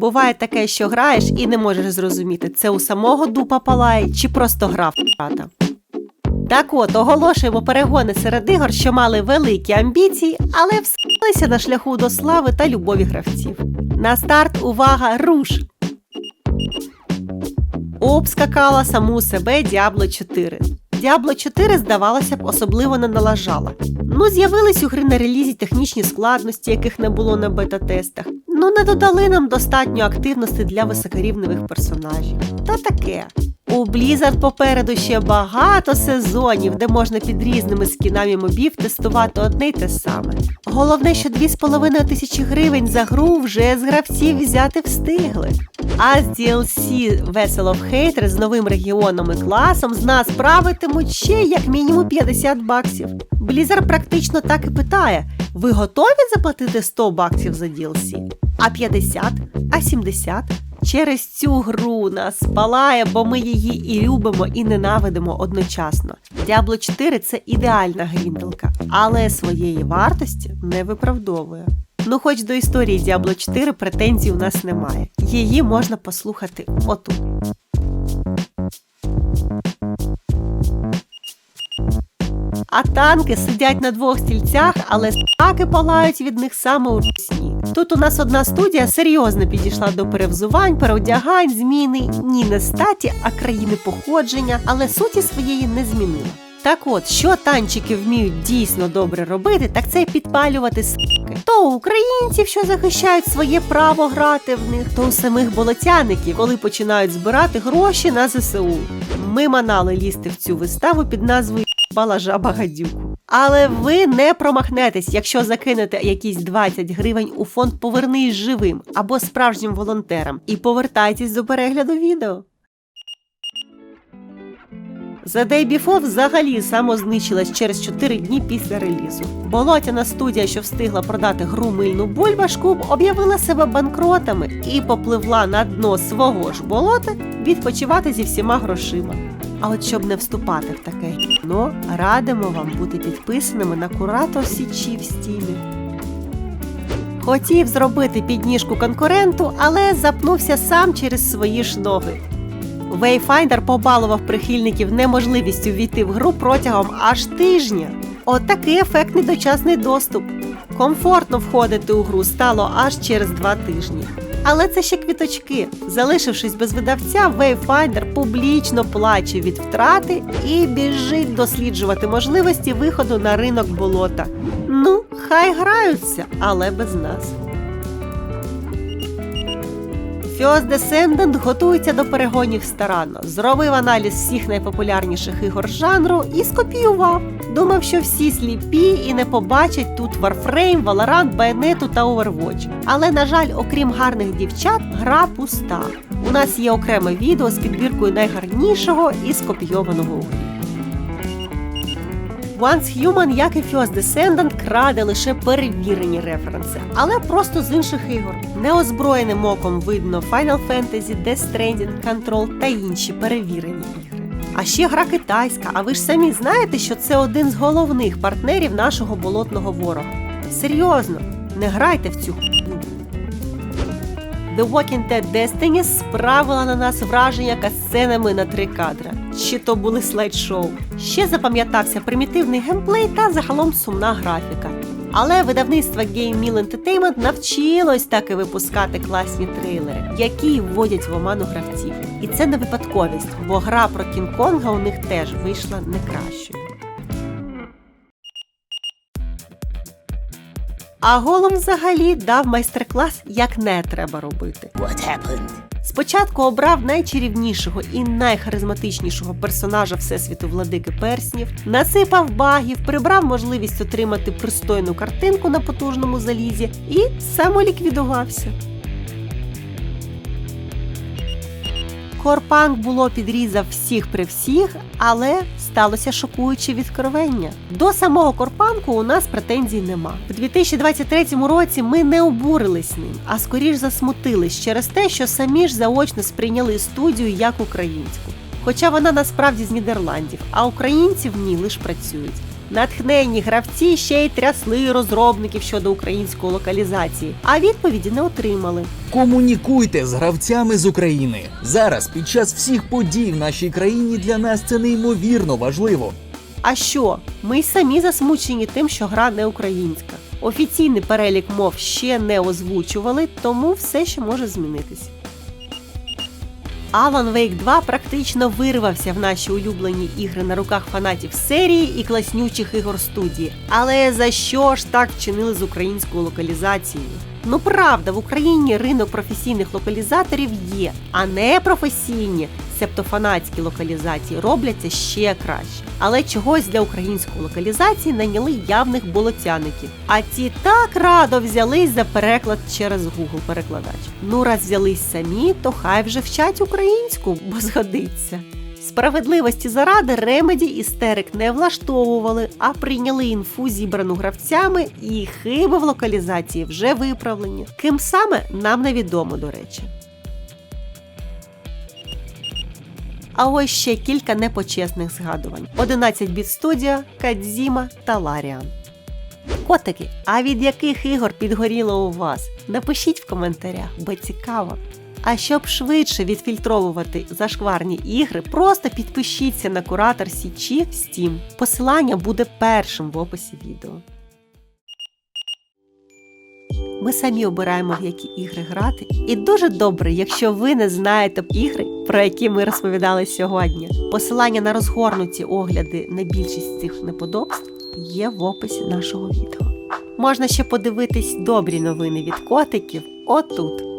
Буває таке, що граєш і не можеш зрозуміти, це у самого дупа палає чи просто грав брата. Так от, оголошуємо перегони серед ігор, що мали великі амбіції, але вскалися на шляху до слави та любові гравців. На старт увага, руш! Обскакала саму себе Діабло 4. Діабло 4, здавалося б, особливо не налажала. Ну, з'явились у гри на релізі технічні складності, яких не було на бета-тестах. Ну, не додали нам достатньо активності для високорівневих персонажів. Та таке. У Blizzard попереду ще багато сезонів, де можна під різними скінами мобів тестувати одне й те саме. Головне, що 2,5 тисячі гривень за гру вже з гравців взяти встигли. А з DLC Vessel of Hatred з новим регіоном і класом з нас правитимуть ще як мінімум 50 баксів. Blizzard практично так і питає: ви готові заплатити 100 баксів за DLC? А 50? А 70? Через цю гру нас палає, бо ми її і любимо, і ненавидимо одночасно. Diablo 4 це ідеальна грінделка, але своєї вартості не виправдовує. Ну, хоч до історії Diablo 4 претензій у нас немає. Її можна послухати отут. А танки сидять на двох стільцях, але стаки палають від них саме у сні. Тут у нас одна студія серйозно підійшла до перевзувань, переодягань, зміни ні не статі, а країни походження, але суті своєї не змінила. Так от, що танчики вміють дійсно добре робити, так це підпалювати с**ки. То у українців, що захищають своє право грати в них, то у самих болотяників, коли починають збирати гроші на ЗСУ. Ми манали лізти в цю виставу під назвою «Бала жаба гадюку. Але ви не промахнетесь, якщо закинете якісь 20 гривень у фонд Повернись живим або справжнім волонтерам і повертайтесь до перегляду відео. The Day Before взагалі самознищилась через 4 дні після релізу. Болотяна студія, що встигла продати гру мильну бульбашку, об'явила себе банкротами і попливла на дно свого ж болота відпочивати зі всіма грошима. А от щоб не вступати в таке гівно, радимо вам бути підписаними на Куратор Січі в стімі. Хотів зробити підніжку конкуренту, але запнувся сам через свої ж ноги. Wayfinder побалував прихильників неможливістю війти в гру протягом аж тижня. От такий ефектний дочасний доступ. Комфортно входити у гру стало аж через два тижні. Але це ще квіточки. Залишившись без видавця, Wayfinder публічно плаче від втрати і біжить досліджувати можливості виходу на ринок болота. Ну, хай граються, але без нас. Фіос Descendant готується до перегонів старанно, зробив аналіз всіх найпопулярніших ігор жанру і скопіював. Думав, що всі сліпі і не побачать тут Warframe, Valorant, Bayonetta та Overwatch. Але, на жаль, окрім гарних дівчат, гра пуста. У нас є окреме відео з підбіркою найгарнішого і скопійованого у грі. Once Human, як і Fio's Descendant, краде лише перевірені референси, але просто з інших ігор. Неозброєним оком видно Final Fantasy, Death Stranding, Control та інші перевірені ігри. А ще гра китайська, а ви ж самі знаєте, що це один з головних партнерів нашого болотного ворога. Серйозно, не грайте в цю. The Walking Dead Destiny справила на нас враження касценами на три кадра. Чи то були слайд-шоу. Ще запам'ятався примітивний геймплей та загалом сумна графіка. Але видавництво Game Mill Entertainment навчилось таки випускати класні трейлери, які вводять в оману гравців. І це не випадковість, бо гра про Кінг-Конга у них теж вийшла не кращою. А голом взагалі дав майстер-клас, як не треба робити. What happened? Спочатку обрав найчарівнішого і найхаризматичнішого персонажа Всесвіту владики перснів, насипав багів, прибрав можливість отримати пристойну картинку на потужному залізі і самоліквідувався. Корпанк було підрізав всіх при всіх, але сталося шокуюче відкровення. До самого Корпанку у нас претензій нема. В 2023 році ми не обурились ним, а скоріш засмутились через те, що самі ж заочно сприйняли студію як українську. Хоча вона насправді з Нідерландів, а українці в ній лише працюють. Натхненні гравці ще й трясли розробників щодо української локалізації, а відповіді не отримали. Комунікуйте з гравцями з України. Зараз під час всіх подій в нашій країні для нас це неймовірно важливо. А що? Ми й самі засмучені тим, що гра не українська. Офіційний перелік мов ще не озвучували, тому все ще може змінитись. Alan Wake 2 практично вирвався в наші улюблені ігри на руках фанатів серії і класнючих ігор студії. Але за що ж так вчинили з українською локалізацією? Ну правда, в Україні ринок професійних локалізаторів є, а не професійні, себто фанатські локалізації робляться ще краще. Але чогось для української локалізації наняли явних болотяників. А ті так радо взялись за переклад через Google перекладач. Ну, раз взялись самі, то хай вже вчать українську, бо згодиться. Справедливості заради ремеді істерик не влаштовували, а прийняли інфу, зібрану гравцями, і хиби в локалізації вже виправлені. Ким саме нам невідомо, до речі. А ось ще кілька непочесних згадувань: 11 біт студія, Кадзіма та Ларіан. Котики, а від яких ігор підгоріло у вас? Напишіть в коментарях, бо цікаво. А щоб швидше відфільтровувати зашкварні ігри, просто підпишіться на куратор Січі в Steam. Посилання буде першим в описі відео. Ми самі обираємо, в які ігри грати. І дуже добре, якщо ви не знаєте ігри, про які ми розповідали сьогодні. Посилання на розгорнуті огляди на більшість цих неподобств є в описі нашого відео. Можна ще подивитись добрі новини від котиків отут.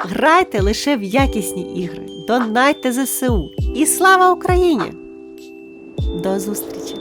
Грайте лише в якісні ігри, донайте ЗСУ і слава Україні! До зустрічі!